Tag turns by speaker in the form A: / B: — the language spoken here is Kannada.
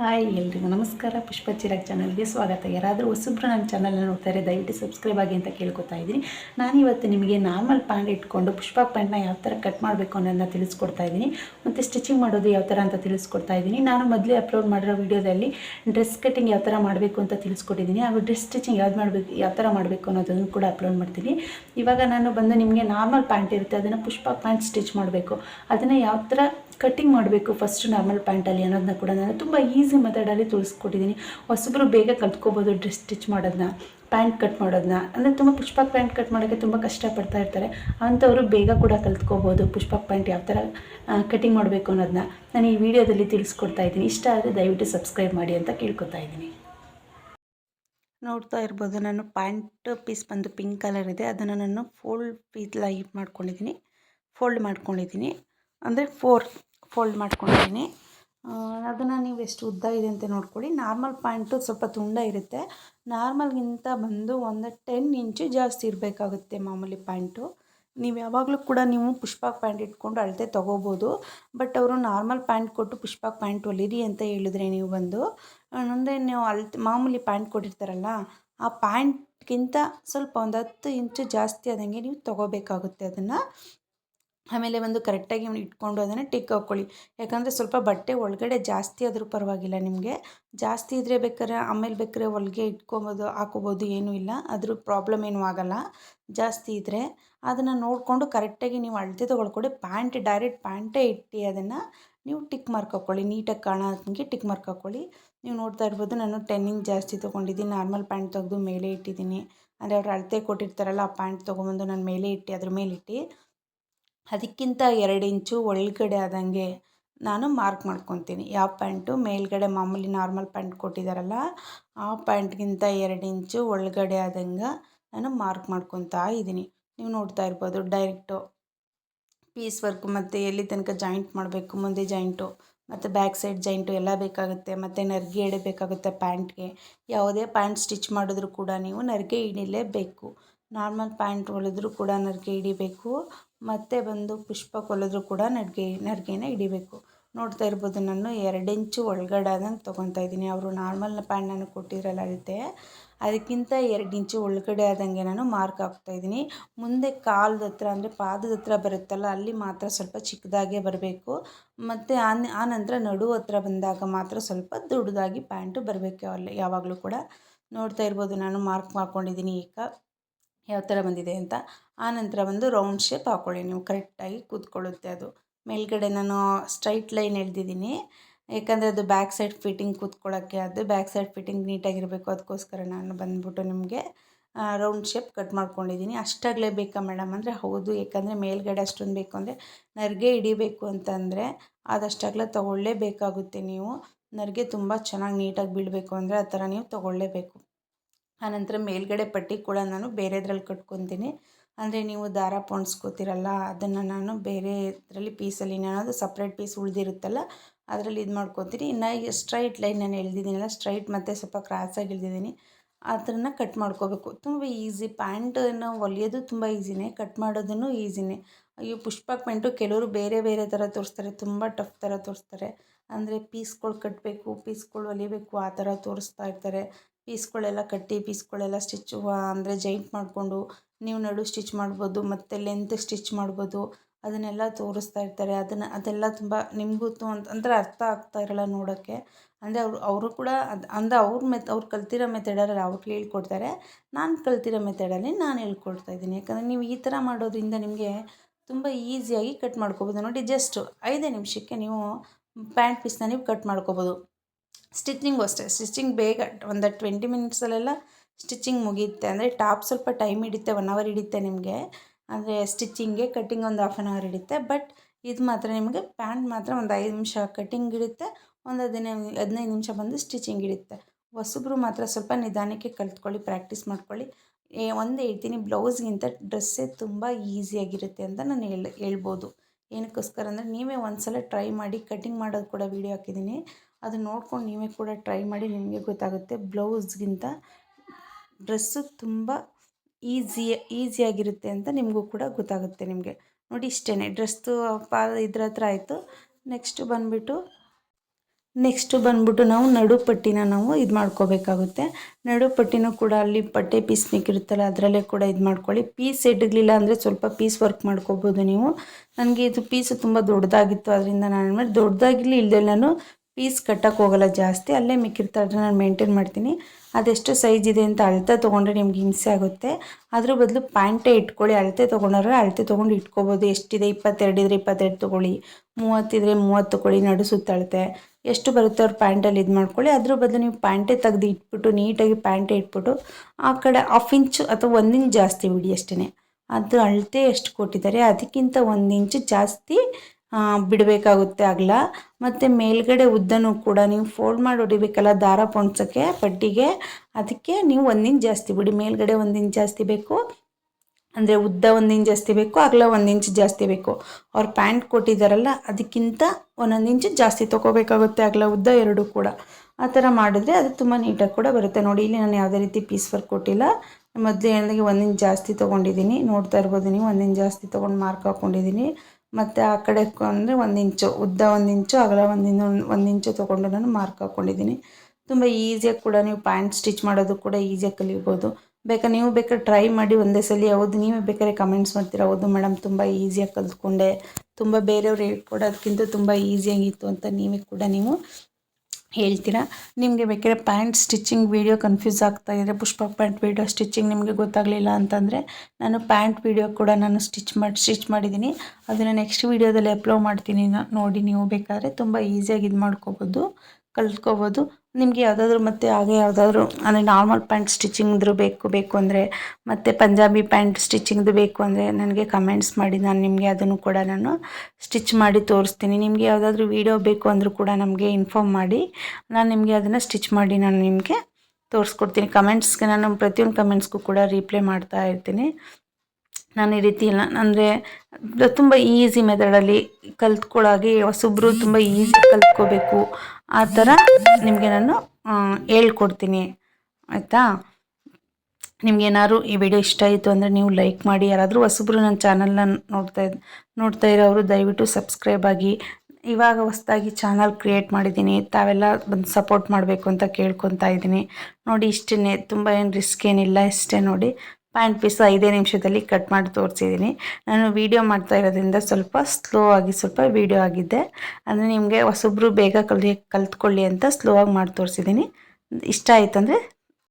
A: ಹಾಯ್ ಎಲ್ರಿಗೂ ನಮಸ್ಕಾರ. ಪುಷ್ಪ ಚಿರಾಗ್ ಚಾನಲ್ಗೆ ಸ್ವಾಗತ. ಯಾರಾದರೂ ಹೊಸಬ್ರು ನನ್ನ ಚಾನಲ್ನ ನೋಡ್ತಾರೆ, ದಯವಿಟ್ಟು ಸಬ್ಸ್ಕ್ರೈಬ್ ಆಗಿ ಅಂತ ಕೇಳ್ಕೊತಾ ಇದ್ದೀನಿ. ನಾನು ಇವತ್ತು ನಿಮಗೆ ನಾರ್ಮಲ್ ಪ್ಯಾಂಟ್ ಇಟ್ಕೊಂಡು ಪುಷ್ಪ ಪ್ಯಾಂಟ್ನ ಯಾವ ಥರ ಕಟ್ ಮಾಡಬೇಕು ಅನ್ನೋದನ್ನ ತಿಳಿಸ್ಕೊಡ್ತಾ ಇದ್ದೀನಿ. ಮತ್ತು ಸ್ಟಿಚಿಂಗ್ ಮಾಡೋದು ಯಾವ ಥರ ಅಂತ ತಿಳಿಸ್ಕೊಡ್ತಾ ಇದ್ದೀನಿ. ನಾನು ಮೊದಲೇ ಅಪ್ಲೋಡ್ ಮಾಡಿರೋ ವಿಡಿಯೋದಲ್ಲಿ ಡ್ರೆಸ್ ಕಟ್ಟಿಂಗ್ ಯಾವ ಥರ ಮಾಡಬೇಕು ಅಂತ ತಿಳಿಸ್ಕೊಟ್ಟಿದ್ದೀನಿ. ಹಾಗೂ ಡ್ರೆಸ್ ಸ್ಟಿಚಿಂಗ್ ಯಾವ್ದು ಮಾಡಬೇಕು, ಯಾವ ಥರ ಮಾಡಬೇಕು ಅನ್ನೋದನ್ನು ಕೂಡ ಅಪ್ಲೋಡ್ ಮಾಡ್ತೀನಿ. ಇವಾಗ ನಾನು ಬಂದು ನಿಮಗೆ ನಾರ್ಮಲ್ ಪ್ಯಾಂಟ್ ಇರುತ್ತೆ, ಅದನ್ನು ಪುಷ್ಪ ಪ್ಯಾಂಟ್ ಸ್ಟಿಚ್ ಮಾಡಬೇಕು. ಅದನ್ನು ಯಾವ ಥರ ಕಟ್ಟಿಂಗ್ ಮಾಡಬೇಕು ಫಸ್ಟ್ ನಾರ್ಮಲ್ ಪ್ಯಾಂಟಲ್ಲಿ ಅನ್ನೋದನ್ನ ಕೂಡ ನಾನು ತುಂಬ ಈಸಿ ಮೆಥಡಲ್ಲಿ ತಿಳಿಸ್ಕೊಟ್ಟಿದ್ದೀನಿ. ಹೊಸಬ್ರು ಬೇಗ ಕಲ್ತ್ಕೋಬೋದು ಡ್ರೆಸ್ ಸ್ಟಿಚ್ ಮಾಡೋದನ್ನ ಪ್ಯಾಂಟ್ ಕಟ್ ಮಾಡೋದನ್ನ ಅಂದರೆ ತುಂಬ ಪುಷ್ಪಕ್ ಪ್ಯಾಂಟ್ ಕಟ್ ಮಾಡೋಕ್ಕೆ ತುಂಬ ಕಷ್ಟಪಡ್ತಾ ಇರ್ತಾರೆ. ಅಂಥವರು ಬೇಗ ಕೂಡ ಕಲ್ತ್ಕೋಬೋದು ಪುಷ್ಪಕ್ ಪ್ಯಾಂಟ್ ಯಾವ ಥರ ಕಟಿಂಗ್ ಮಾಡಬೇಕು ಅನ್ನೋದನ್ನ ನಾನು ಈ ವಿಡಿಯೋದಲ್ಲಿ ತಿಳಿಸ್ಕೊಡ್ತಾ ಇದ್ದೀನಿ. ಇಷ್ಟ ಆದರೆ ದಯವಿಟ್ಟು ಸಬ್ಸ್ಕ್ರೈಬ್ ಮಾಡಿ ಅಂತ ಕೇಳ್ಕೊತಾ ಇದ್ದೀನಿ. ನೋಡ್ತಾ ಇರ್ಬೋದು, ನಾನು ಪ್ಯಾಂಟ್ ಪೀಸ್ ಬಂದು ಪಿಂಕ್ ಕಲರ್ ಇದೆ. ಅದನ್ನು ನಾನು ಫೋಲ್ಡ್ ಪೀಸ್ ಲೈಟ್ ಮಾಡ್ಕೊಂಡಿದ್ದೀನಿ. ಫೋಲ್ಡ್ ಮಾಡ್ಕೊಂಡಿದ್ದೀನಿ. ಅಂದರೆ ಫೋರ್ ಫೋಲ್ಡ್ ಮಾಡ್ಕೊಂಡಿದ್ದೀನಿ. ಅದನ್ನು ನೀವು ಎಷ್ಟು ಉದ್ದ ಇದೆ ಅಂತ ನೋಡ್ಕೊಳ್ಳಿ. ನಾರ್ಮಲ್ ಪ್ಯಾಂಟು ಸ್ವಲ್ಪ ತುಂಡ ಇರುತ್ತೆ. ನಾರ್ಮಲ್ಗಿಂತ ಬಂದು ಒಂದು ಟೆನ್ ಇಂಚು ಜಾಸ್ತಿ ಇರಬೇಕಾಗುತ್ತೆ ಮಾಮೂಲಿ ಪ್ಯಾಂಟು. ನೀವು ಯಾವಾಗಲೂ ಕೂಡ ನೀವು ಪುಷ್ಪಾಕ್ ಪ್ಯಾಂಟ್ ಇಟ್ಕೊಂಡು ಅಳತೆ ತೊಗೋಬೋದು. ಬಟ್ ಅವರು ನಾರ್ಮಲ್ ಪ್ಯಾಂಟ್ ಕೊಟ್ಟು ಪುಷ್ಪಾಕ್ ಪ್ಯಾಂಟ್ ಹೊಲಿರಿ ಅಂತ ಹೇಳಿದ್ರೆ ನೀವು ಬಂದು, ಅಂದರೆ ನೀವು ಅಳತೆ, ಮಾಮೂಲಿ ಪ್ಯಾಂಟ್ ಕೊಟ್ಟಿರ್ತಾರಲ್ಲ, ಆ ಪ್ಯಾಂಟ್ಗಿಂತ ಸ್ವಲ್ಪ ಒಂದು ಹತ್ತು ಇಂಚು ಜಾಸ್ತಿ ಆದಂಗೆ ನೀವು ತೊಗೋಬೇಕಾಗುತ್ತೆ ಅದನ್ನು. ಆಮೇಲೆ ಒಂದು ಕರೆಕ್ಟಾಗಿ ಇಟ್ಕೊಂಡು ಅದನ್ನು ಟಿಕ್ ಹಾಕ್ಕೊಳ್ಳಿ ಯಾಕಂದರೆ ಸ್ವಲ್ಪ ಬಟ್ಟೆ ಒಳಗಡೆ ಜಾಸ್ತಿ ಆದರೂ ಪರವಾಗಿಲ್ಲ ನಿಮಗೆ. ಜಾಸ್ತಿ ಇದ್ದರೆ ಬೇಕಾದ್ರೆ ಆಮೇಲೆ ಬೇಕಾದ್ರೆ ಹೊಲಿಗೆ ಇಟ್ಕೊಬೋದು, ಹಾಕೋಬೋದು, ಏನೂ ಇಲ್ಲ. ಅದ್ರ ಪ್ರಾಬ್ಲಮ್ ಏನೂ ಆಗೋಲ್ಲ. ಜಾಸ್ತಿ ಇದ್ದರೆ ಅದನ್ನು ನೋಡಿಕೊಂಡು ಕರೆಕ್ಟಾಗಿ ನೀವು ಅಳತೆ ತೊಗೊಳ್ಕೊಡಿ. ಪ್ಯಾಂಟ್, ಡೈರೆಕ್ಟ್ ಪ್ಯಾಂಟೇ ಇಟ್ಟು ಅದನ್ನು ನೀವು ಟಿಕ್ ಮಾರ್ಕ್ ಹಾಕ್ಕೊಳ್ಳಿ ನೀಟಾಗಿ ಕಾಣೋಂಗೆ ಟಿಕ್ ಮಾರ್ಕ್ ಹಾಕ್ಕೊಳ್ಳಿ ನೀವು ನೋಡ್ತಾ ಇರ್ಬೋದು ನಾನು ಟೆನ್ನಿಂಗ್ ಜಾಸ್ತಿ ತೊಗೊಂಡಿದ್ದೀನಿ. ನಾರ್ಮಲ್ ಪ್ಯಾಂಟ್ ತೆಗೆದು ಮೇಲೆ ಇಟ್ಟಿದ್ದೀನಿ. ಅಂದರೆ ಅವ್ರು ಅಳತೆ ಕೊಟ್ಟಿರ್ತಾರಲ್ಲ ಆ ಪ್ಯಾಂಟ್ ತೊಗೊಂಬಂದು ನಾನು ಮೇಲೆ ಇಟ್ಟು ಅದ್ರ ಮೇಲೆ ಇಟ್ಟು ಅದಕ್ಕಿಂತ ಎರಡು ಇಂಚು ಒಳಗಡೆ ಆದಂಗೆ ನಾನು ಮಾರ್ಕ್ ಮಾಡ್ಕೊತೀನಿ. ಯಾವ ಪ್ಯಾಂಟು ಮೇಲ್ಗಡೆ ಮಾಮೂಲಿ ನಾರ್ಮಲ್ ಪ್ಯಾಂಟ್ ಕೊಟ್ಟಿದ್ದಾರಲ್ಲ ಆ ಪ್ಯಾಂಟ್ಗಿಂತ ಎರಡು ಇಂಚು ಒಳಗಡೆ ಆದಂಗೆ ನಾನು ಮಾರ್ಕ್ ಮಾಡ್ಕೊತಾ ಇದ್ದೀನಿ ನೀವು ನೋಡ್ತಾ ಇರ್ಬೋದು ಡೈರೆಕ್ಟು ಪೀಸ್ ವರ್ಕ್ ಮತ್ತು ಎಲ್ಲಿ ತನಕ ಜಾಯಿಂಟ್ ಮಾಡಬೇಕು, ಮುಂದೆ ಜಾಯಿಂಟು ಮತ್ತು ಬ್ಯಾಕ್ ಸೈಡ್ ಜಾಯಿಂಟು ಎಲ್ಲ ಬೇಕಾಗುತ್ತೆ, ಮತ್ತು ನರ್ಗೆ ಬೇಕಾಗುತ್ತೆ ಪ್ಯಾಂಟ್ಗೆ ಯಾವುದೇ ಪ್ಯಾಂಟ್ ಸ್ಟಿಚ್ ಮಾಡಿದ್ರು ಕೂಡ ನೀವು ನರ್ಗೆ ಹಿಡಿಲೇಬೇಕು. ನಾರ್ಮಲ್ ಪ್ಯಾಂಟ್ ಹೊಲಿದ್ರು ಕೂಡ ನರಿಗೆ ಹಿಡಿಬೇಕು. ಮತ್ತು ಬಂದು ಪುಷ್ಪ ಕೊಲದ್ರು ಕೂಡ ನಡಿಗೆ, ನಡಿಗೆನ ಹಿಡಿಬೇಕು. ನೋಡ್ತಾ ಇರ್ಬೋದು ನಾನು ಎರಡು ಇಂಚು ಒಳಗಡೆ ಆದಂಗೆ ತೊಗೊತಾ ಇದ್ದೀನಿ. ಅವರು ನಾರ್ಮಲ್ ಪ್ಯಾಂಟ್ ನಾನು ಕೊಟ್ಟಿರಲ್ಲ ಅದಕ್ಕೆ. ಅದಕ್ಕಿಂತ ಎರಡು ಇಂಚು ಒಳಗಡೆ ಆದಂಗೆ ನಾನು ಮಾರ್ಕ್ ಹಾಕ್ತಾಯಿದ್ದೀನಿ ಮುಂದೆ ಕಾಲ್ದ ಹತ್ರ ಅಂದರೆ ಪಾದದ ಹತ್ರ ಬರುತ್ತಲ್ಲ, ಅಲ್ಲಿ ಮಾತ್ರ ಸ್ವಲ್ಪ ಚಿಕ್ಕದಾಗೆ ಬರಬೇಕು. ಮತ್ತು ಆ ನಂತರ ನಡು ಹತ್ರ ಬಂದಾಗ ಮಾತ್ರ ಸ್ವಲ್ಪ ದೊಡ್ಡದಾಗಿ ಪ್ಯಾಂಟು ಬರಬೇಕು ಅಲ್ಲಿ ಯಾವಾಗಲೂ ಕೂಡ. ನೋಡ್ತಾ ಇರ್ಬೋದು ನಾನು ಮಾರ್ಕ್ ಮಾಡ್ಕೊಂಡಿದ್ದೀನಿ ಈಗ. ಯಾವ ಥರ ಬಂದಿದೆ ಅಂತ. ಆನಂತರ ಒಂದು ರೌಂಡ್ ಶೇಪ್ ಹಾಕ್ಕೊಳ್ಳಿ ನೀವು ಕರೆಕ್ಟಾಗಿ ಕೂತ್ಕೊಳ್ಳುತ್ತೆ ಅದು. ಮೇಲ್ಗಡೆ ನಾನು ಸ್ಟ್ರೈಟ್ ಲೈನ್ ಎಳ್ದಿದ್ದೀನಿ. ಯಾಕಂದರೆ ಅದು ಬ್ಯಾಕ್ ಸೈಡ್ ಫಿಟ್ಟಿಂಗ್ ಕೂತ್ಕೊಳ್ಳೋಕ್ಕೆ ಅದು ಬ್ಯಾಕ್ ಸೈಡ್ ಫಿಟ್ಟಿಂಗ್ ನೀಟಾಗಿರಬೇಕು. ಅದಕ್ಕೋಸ್ಕರ ನಾನು ಬಂದ್ಬಿಟ್ಟು ನಿಮಗೆ ರೌಂಡ್ ಶೇಪ್ ಕಟ್ ಮಾಡ್ಕೊಂಡಿದ್ದೀನಿ. ಅಷ್ಟಾಗಲೇ ಬೇಕಾ ಮೇಡಮ್ ಅಂದರೆ ಹೌದು. ಯಾಕಂದರೆ ಮೇಲ್ಗಡೆ ಅಷ್ಟೊಂದು ಬೇಕು ಅಂದರೆ ನರ್ಗೆ ಹಿಡಿಬೇಕು ಅಂತಂದರೆ ಅದಷ್ಟಾಗಲೇ ತೊಗೊಳ್ಳೇಬೇಕಾಗುತ್ತೆ ನೀವು. ನರ್ಗೆ ತುಂಬ ಚೆನ್ನಾಗಿ ನೀಟಾಗಿ ಬೀಳಬೇಕು ಅಂದರೆ ಆ ಥರ ನೀವು ತೊಗೊಳ್ಳೇಬೇಕು. ಆನಂತರ ಮೇಲ್ಗಡೆ ಪಟ್ಟಿ ಕೂಡ ನಾನು ಬೇರೆದ್ರಲ್ಲಿ ಕಟ್ಕೊತೀನಿ. ಅಂದರೆ ನೀವು ದಾರ ಪೊಣ್ಸ್ಕೊತೀರಲ್ಲ, ಅದನ್ನು ನಾನು ಬೇರೆ ಇದರಲ್ಲಿ ಪೀಸಲ್ಲಿ ನಾನು ಸಪ್ರೇಟ್ ಪೀಸ್ ಉಳಿದಿರುತ್ತಲ್ಲ, ಅದರಲ್ಲಿ ಇದು ಮಾಡ್ಕೊತೀನಿ. ಇನ್ನು ಈಗ ಸ್ಟ್ರೈಟ್ ಲೈನ್ ನಾನು ಎಳ್ದಿದ್ದೀನಲ್ಲ ಸ್ಟ್ರೈಟ್ ಮತ್ತು ಸ್ವಲ್ಪ ಕ್ರಾಸಾಗಿ ಎಳ್ದಿದ್ದೀನಿ. ಅದನ್ನು ಕಟ್ ಮಾಡ್ಕೋಬೇಕು. ತುಂಬ ಈಸಿ ಪ್ಯಾಂಟನ್ನು ಹೊಲಿಯೋದು ತುಂಬ ಈಸಿನೇ ಕಟ್ ಮಾಡೋದನ್ನು ಈಸಿನೇ ಈ ಪುಷ್ಪ ಪ್ಯಾಂಟು ಕೆಲವರು ಬೇರೆ ಬೇರೆ ಥರ ತೋರಿಸ್ತಾರೆ, ತುಂಬ ಟಫ್ ಥರ ತೋರಿಸ್ತಾರೆ. ಅಂದರೆ ಪೀಸ್ಗಳು ಕಟ್ಟಬೇಕು ಪೀಸ್ಗಳು ಹೊಲಿಬೇಕು, ಆ ಥರ ತೋರಿಸ್ತಾ ಇರ್ತಾರೆ. ಪೀಸ್ಗಳೆಲ್ಲ ಕಟ್ಟಿ, ಪೀಸ್ಗಳೆಲ್ಲ ಸ್ಟಿಚ್ ಅಂದರೆ ಜೈಂಟ್ ಮಾಡಿಕೊಂಡು ನೀವು ನಡು ಸ್ಟಿಚ್ ಮಾಡ್ಬೋದು, ಮತ್ತು ಲೆಂತ್ ಸ್ಟಿಚ್ ಮಾಡ್ಬೋದು, ಅದನ್ನೆಲ್ಲ ತೋರಿಸ್ತಾ ಇರ್ತಾರೆ. ಅದನ್ನು, ಅದೆಲ್ಲ ತುಂಬ ನಿಮಗೂ ತು ಅಂದರೆ ಅರ್ಥ ಆಗ್ತಾ ಇರಲ್ಲ ನೋಡೋಕ್ಕೆ. ಅಂದರೆ ಅವರು ಅವರು ಕೂಡ ಅದು, ಅಂದರೆ ಅವ್ರ ಮೆತ್, ಅವ್ರು ಕಲ್ತಿರೋ ಮೆಥಡಲ್ಲಿ ಅವ್ರು ಹೇಳ್ಕೊಡ್ತಾರೆ. ನಾನು ಕಲ್ತಿರೋ ಮೆಥಡಲ್ಲಿ ನಾನು ಹೇಳ್ಕೊಡ್ತಾ ಇದ್ದೀನಿ. ಯಾಕಂದರೆ ನೀವು ಈ ಥರ ಮಾಡೋದ್ರಿಂದ ನಿಮಗೆ ತುಂಬ ಈಸಿಯಾಗಿ ಕಟ್ ಮಾಡ್ಕೊಬೋದು. ನೋಡಿ ಜಸ್ಟು ಐದೇ ನಿಮಿಷಕ್ಕೆ ನೀವು, ಪ್ಯಾಂಟ್ ಪೀಸ್ನ ನೀವು ಕಟ್ ಮಾಡ್ಕೊಬೋದು. ಸ್ಟಿಚಿಂಗು ಅಷ್ಟೇ ಸ್ಟಿಚಿಂಗ್ ಬೇಗ, ಒಂದು ಟ್ವೆಂಟಿ ಮಿನಿಟ್ಸಲ್ಲೆಲ್ಲ ಸ್ಟಿಚಿಂಗ್ ಮುಗಿಯುತ್ತೆ. ಅಂದರೆ ಟಾಪ್ ಸ್ವಲ್ಪ ಟೈಮ್ ಹಿಡಿಯುತ್ತೆ ಒನ್ ಅವರ್ ಹಿಡಿಯುತ್ತೆ ನಿಮಗೆ. ಅಂದರೆ ಸ್ಟಿಚಿಂಗ್ಗೆ ಕಟ್ಟಿಂಗ್ ಒಂದು ಹಾಫ್ ಆನ್ ಅವರ್ ಹಿಡಿಯುತ್ತೆ. ಬಟ್ ಇದು ಮಾತ್ರ ನಿಮಗೆ ಪ್ಯಾಂಟ್ ಮಾತ್ರ ಒಂದು ಐದು ನಿಮಿಷ ಕಟ್ಟಿಂಗ್ ಹಿಡಿಯುತ್ತೆ, ಒಂದು ಹದಿನೈದು ಹದಿನೈದು ನಿಮಿಷ ಬಂದು ಸ್ಟಿಚಿಂಗ್ ಹಿಡಿಯುತ್ತೆ. ಹೊಸಬ್ರು ಮಾತ್ರ ಸ್ವಲ್ಪ ನಿಧಾನಕ್ಕೆ ಕಲ್ತ್ಕೊಳ್ಳಿ ಪ್ರಾಕ್ಟೀಸ್ ಮಾಡ್ಕೊಳ್ಳಿ. ಏ, ಒಂದು ಹೇಳ್ತೀನಿ ಬ್ಲೌಸ್ಗಿಂತ ಡ್ರೆಸ್ಸೇ ತುಂಬ ಈಸಿಯಾಗಿರುತ್ತೆ ಅಂತ ನಾನು ಹೇಳಿ, ಹೇಳ್ಬೋದು. ಏನಕ್ಕೋಸ್ಕರ ಅಂದರೆ ನೀವೇ ಒಂದು ಸಲ ಟ್ರೈ ಮಾಡಿ ಕಟ್ಟಿಂಗ್ ಮಾಡೋದು ಕೂಡ ವೀಡಿಯೋ ಹಾಕಿದ್ದೀನಿ. ಅದನ್ನ ನೋಡ್ಕೊಂಡು ನೀವೇ ಕೂಡ ಟ್ರೈ ಮಾಡಿ ನಿಮಗೆ ಗೊತ್ತಾಗುತ್ತೆ. ಬ್ಲೌಸ್ಗಿಂತ ಡ್ರೆಸ್ಸು ತುಂಬ ಈಸಿ ಈಸಿಯಾಗಿರುತ್ತೆ ಅಂತ ನಿಮಗೂ ಕೂಡ ಗೊತ್ತಾಗುತ್ತೆ ನಿಮಗೆ. ನೋಡಿ ಇಷ್ಟೇ ಡ್ರೆಸ್ದು ಪಾ ಇದ್ರ ಹತ್ರ ಆಯಿತು. ನೆಕ್ಸ್ಟು ಬಂದುಬಿಟ್ಟು ನೆಕ್ಸ್ಟು ಬಂದ್ಬಿಟ್ಟು ನಾವು ನಡು ಪಟ್ಟಿನ ನಾವು ಇದು ಮಾಡ್ಕೋಬೇಕಾಗುತ್ತೆ. ನಡು ಪಟ್ಟಿನೂ ಕೂಡ ಅಲ್ಲಿ ಪಟ್ಟೆ ಪೀಸ್ ಮಿಕ್ಕಿರುತ್ತಲ್ಲ ಅದರಲ್ಲೇ ಕೂಡ ಇದು ಮಾಡ್ಕೊಳ್ಳಿ. ಪೀಸ್ ಇಡಲಿಲ್ಲ ಅಂದರೆ ಸ್ವಲ್ಪ ಪೀಸ್ ವರ್ಕ್ ಮಾಡ್ಕೋಬೋದು ನೀವು. ನನಗೆ ಇದು ಪೀಸು ತುಂಬ ದೊಡ್ಡದಾಗಿತ್ತು ಅದರಿಂದ ನಾನು ದೊಡ್ಡದಾಗಿರಲಿ ಇಲ್ಲದೆ ನಾನು ಪೀಸ್ ಕಟ್ಟಕ್ಕೆ ಹೋಗಲ್ಲ ಜಾಸ್ತಿ, ಅಲ್ಲೇ ಮಿಕ್ಕಿರ್ತಾರೆ ನಾನು ಮೇಂಟೈನ್ ಮಾಡ್ತೀನಿ. ಅದೆಷ್ಟು ಸೈಜ್ ಇದೆ ಅಂತ ಅಳತೆ ತೊಗೊಂಡ್ರೆ ನಿಮ್ಗೆ ಹಿಂಸೆ ಆಗುತ್ತೆ. ಅದ್ರ ಬದಲು ಪ್ಯಾಂಟೇ ಇಟ್ಕೊಳ್ಳಿ, ಅಳತೆ ತೊಗೊಂಡ್ರೆ ಅಳತೆ ತೊಗೊಂಡು ಇಟ್ಕೋಬೋದು. ಎಷ್ಟಿದೆ? ಇಪ್ಪತ್ತೆರಡು ಇದ್ರೆ ಇಪ್ಪತ್ತೆರಡು ತೊಗೊಳ್ಳಿ. ಮೂವತ್ತಿದ್ರೆ ಮೂವತ್ತು ತೊಗೊಳ್ಳಿ, ನಡು ಸುತ್ತಳತೆ ಎಷ್ಟು ಬರುತ್ತೆ ಅವ್ರ ಪ್ಯಾಂಟಲ್ಲಿ ಇದು ಮಾಡ್ಕೊಳ್ಳಿ. ಅದ್ರ ಬದಲು ನೀವು ಪ್ಯಾಂಟೇ ತೆಗೆದು ಇಟ್ಬಿಟ್ಟು, ನೀಟಾಗಿ ಪ್ಯಾಂಟೇ ಇಟ್ಬಿಟ್ಟು, ಆ ಕಡೆ ಹಾಫ್ ಇಂಚು ಅಥವಾ ಒಂದು ಇಂಚ್ ಜಾಸ್ತಿ ಬಿಡಿ ಅಷ್ಟೇ ಅದು ಅಳತೆ ಎಷ್ಟು ಕೊಟ್ಟಿದ್ದಾರೆ, ಅದಕ್ಕಿಂತ ಒಂದು ಇಂಚು ಜಾಸ್ತಿ ಬಿಡಬೇಕಾಗುತ್ತೆ ಅಗಲ. ಮತ್ತು ಮೇಲ್ಗಡೆ ಉದ್ದನೂ ಕೂಡ ನೀವು ಫೋಲ್ಡ್ ಮಾಡಿ ಹೊಡಿಬೇಕಲ್ಲ, ದಾರ ಪೊಣ್ಸೋಕ್ಕೆ, ಪಟ್ಟಿಗೆ, ಅದಕ್ಕೆ ನೀವು ಒಂದಿಂಚು ಜಾಸ್ತಿ ಬಿಡಿ. ಮೇಲ್ಗಡೆ ಒಂದು ಇಂಚ್ ಜಾಸ್ತಿ ಬೇಕು. ಅಂದರೆ ಉದ್ದ ಒಂದು ಇಂಚ್ ಜಾಸ್ತಿ ಬೇಕು, ಅಗಲ ಒಂದಿಂಚು ಜಾಸ್ತಿ ಬೇಕು. ಅವ್ರು ಪ್ಯಾಂಟ್ ಕೊಟ್ಟಿದ್ದಾರಲ್ಲ ಅದಕ್ಕಿಂತ ಒಂದೊಂದು ಇಂಚು ಜಾಸ್ತಿ ತೊಗೋಬೇಕಾಗುತ್ತೆ ಅಗಲ, ಉದ್ದ ಎರಡು ಕೂಡ. ಆ ಥರ ಮಾಡಿದ್ರೆ ಅದು ತುಂಬ ನೀಟಾಗಿ ಕೂಡ ಬರುತ್ತೆ. ನೋಡಿ, ಇಲ್ಲಿ ನಾನು ಯಾವುದೇ ರೀತಿ ಪೀಸ್ ವರ್ಕ್ ಕೊಟ್ಟಿಲ್ಲ. ಮೊದಲು ಹೇಳಿದಾಗೆ ಒಂದು ಇಂಚ್ ಜಾಸ್ತಿ ತೊಗೊಂಡಿದ್ದೀನಿ. ನೋಡ್ತಾ ಇರ್ಬೋದು ನೀವು, ಒಂದು ಇಂಚ್ ಜಾಸ್ತಿ ತೊಗೊಂಡು ಮಾರ್ಕ್ ಹಾಕ್ಕೊಂಡಿದ್ದೀನಿ ಮತ್ತು ಆ ಕಡೆ ಅಂದರೆ ಒಂದು ಇಂಚು, ಉದ್ದ ಒಂದು ಇಂಚು, ಅಗಲ ಒಂದು ಒಂದು ಇಂಚು ತೊಗೊಂಡು ನಾನು ಮಾರ್ಕ್ ಹಾಕ್ಕೊಂಡಿದ್ದೀನಿ ತುಂಬ ಈಸಿಯಾಗಿ ಕೂಡ ನೀವು ಪ್ಯಾಂಟ್ ಸ್ಟಿಚ್ ಮಾಡೋದು ಕೂಡ ಈಸಿಯಾಗಿ ಕಲಿಬೋದು. ಬೇಕಾದ್ರೆ ನೀವು ಬೇಕಾದ್ರೆ ಟ್ರೈ ಮಾಡಿ ಒಂದೇ ಸಲ, ಹೌದು ನೀವೇ ಬೇಕಾದ್ರೆ ಕಮೆಂಟ್ಸ್ ಮಾಡ್ತೀರಾ? ಹೌದು ಮೇಡಮ್ ತುಂಬ ಈಸಿಯಾಗಿ ಕಲ್ತ್ಕೊಂಡೆ. ತುಂಬ ಬೇರೆಯವ್ರು ಹೇಳ್ಕೊಡೋದಕ್ಕಿಂತ ತುಂಬ ಈಸಿಯಾಗಿತ್ತು ಅಂತ ನೀವೇ ಕೂಡ ನೀವು ಹೇಳ್ತೀರಾ? ನಿಮಗೆ ಬೇಕಾದ್ರೆ ಪ್ಯಾಂಟ್ ಸ್ಟಿಚಿಂಗ್ ವೀಡಿಯೋ ಕನ್ಫ್ಯೂಸ್ ಆಗ್ತಾ ಇದ್ದರೆ ಪುಷ್ಪ ಪ್ಯಾಂಟ್ ವೀಡಿಯೋ ಸ್ಟಿಚಿಂಗ್ ನಿಮಗೆ ಗೊತ್ತಾಗಲಿಲ್ಲ ಅಂತಂದರೆ, ನಾನು ಪ್ಯಾಂಟ್ ವೀಡಿಯೋ ಕೂಡ ನಾನು ಸ್ಟಿಚ್ ಮಾಡಿ, ಸ್ಟಿಚ್ ಮಾಡಿದ್ದೀನಿ. ಅದನ್ನು ನೆಕ್ಸ್ಟ್ ವೀಡಿಯೋದಲ್ಲಿ ಅಪ್ಲೋಡ್ ಮಾಡ್ತೀನಿ. ನೋಡಿ ನೀವು ಬೇಕಾದರೆ ತುಂಬ ಈಸಿಯಾಗಿ ಇದು ಮಾಡ್ಕೋಬೋದು ಕಲ್ತ್ಕೋಬೋದು. ನಿಮಗೆ ಯಾವುದಾದ್ರೂ ಮತ್ತೆ ಹಾಗೆ ಯಾವುದಾದ್ರೂ, ಅಂದರೆ ನಾರ್ಮಲ್ ಪ್ಯಾಂಟ್ ಸ್ಟಿಚಿಂಗ್ದು ಬೇಕು ಬೇಕು ಅಂದರೆ ಮತ್ತು ಪಂಜಾಬಿ ಪ್ಯಾಂಟ್ ಸ್ಟಿಚಿಂಗ್ದು ಬೇಕು ಅಂದರೆ ನನಗೆ ಕಮೆಂಟ್ಸ್ ಮಾಡಿ, ನಾನು ನಿಮಗೆ ಅದನ್ನು ಕೂಡ ನಾನು ಸ್ಟಿಚ್ ಮಾಡಿ ತೋರಿಸ್ತೀನಿ. ನಿಮಗೆ ಯಾವುದಾದ್ರೂ ವೀಡಿಯೋ ಬೇಕು ಅಂದರೂ ಕೂಡ ನಮಗೆ ಇನ್ಫಾರ್ಮ್ ಮಾಡಿ, ನಾನು ನಿಮಗೆ ಅದನ್ನು ಸ್ಟಿಚ್ ಮಾಡಿ ನಾನು ನಿಮಗೆ ತೋರಿಸ್ಕೊಡ್ತೀನಿ. ಕಮೆಂಟ್ಸ್ಗೆ ನಾನು ಪ್ರತಿಯೊಂದು ಕಮೆಂಟ್ಸ್ಗೂ ಕೂಡ ರಿಪ್ಲೈ ಮಾಡ್ತಾ ಇರ್ತೀನಿ. ನಾನು ಈ ರೀತಿ ಇಲ್ಲ, ಅಂದರೆ ತುಂಬ ಈಸಿ ಮೆಥಡಲ್ಲಿ ಕಲ್ತ್ಕೊಳ್ಳಾಗಿ ಹೊಸಬ್ರು ತುಂಬ ಈಸಿ ಕಲ್ತ್ಕೋಬೇಕು. ಆ ಥರ ನಿಮಗೆ ನಾನು ಹೇಳ್ಕೊಡ್ತೀನಿ. ಆಯಿತಾ? ನಿಮ್ಗೇನಾದ್ರು ಈ ವಿಡಿಯೋ ಇಷ್ಟ ಆಯಿತು ಅಂದರೆ ನೀವು ಲೈಕ್ ಮಾಡಿ, ಯಾರಾದರೂ ಹೊಸಬ್ರು ನನ್ನ ಚಾನಲ್ನ ನೋಡ್ತಾ ನೋಡ್ತಾ ಇರೋರು ದಯವಿಟ್ಟು ಸಬ್ಸ್ಕ್ರೈಬ್ ಆಗಿ. ಇವಾಗ ಹೊಸ್ದಾಗಿ ಚಾನಲ್ ಕ್ರಿಯೇಟ್ ಮಾಡಿದ್ದೀನಿ. ತಾವೆಲ್ಲ ಬಂದು ಸಪೋರ್ಟ್ ಮಾಡಬೇಕು ಅಂತ ಕೇಳ್ಕೊತಾ ಇದ್ದೀನಿ. ನೋಡಿ ಇಷ್ಟೇ ತುಂಬ ಏನು ರಿಸ್ಕ್ ಏನಿಲ್ಲ, ಇಷ್ಟೇ ನೋಡಿ. ಪ್ಯಾಂಟ್ ಪೀಸ್ ಐದೇ ನಿಮಿಷದಲ್ಲಿ ಕಟ್ ಮಾಡಿ ತೋರಿಸಿದ್ದೀನಿ. ನಾನು ವೀಡಿಯೋ ಮಾಡ್ತಾ ಇರೋದ್ರಿಂದ ಸ್ವಲ್ಪ ಸ್ಲೋ ಆಗಿ ಸ್ವಲ್ಪ ವೀಡಿಯೋ ಆಗಿದ್ದೆ ಅಂದರೆ ನಿಮಗೆ ಹೊಸೊಬ್ರು ಬೇಗ ಕಲಿ ಕಲ್ತ್ಕೊಳ್ಳಿ ಅಂತ ಸ್ಲೋ ಆಗಿ ಮಾಡಿ ತೋರಿಸಿದ್ದೀನಿ. ಇಷ್ಟ ಆಯ್ತಂದರೆ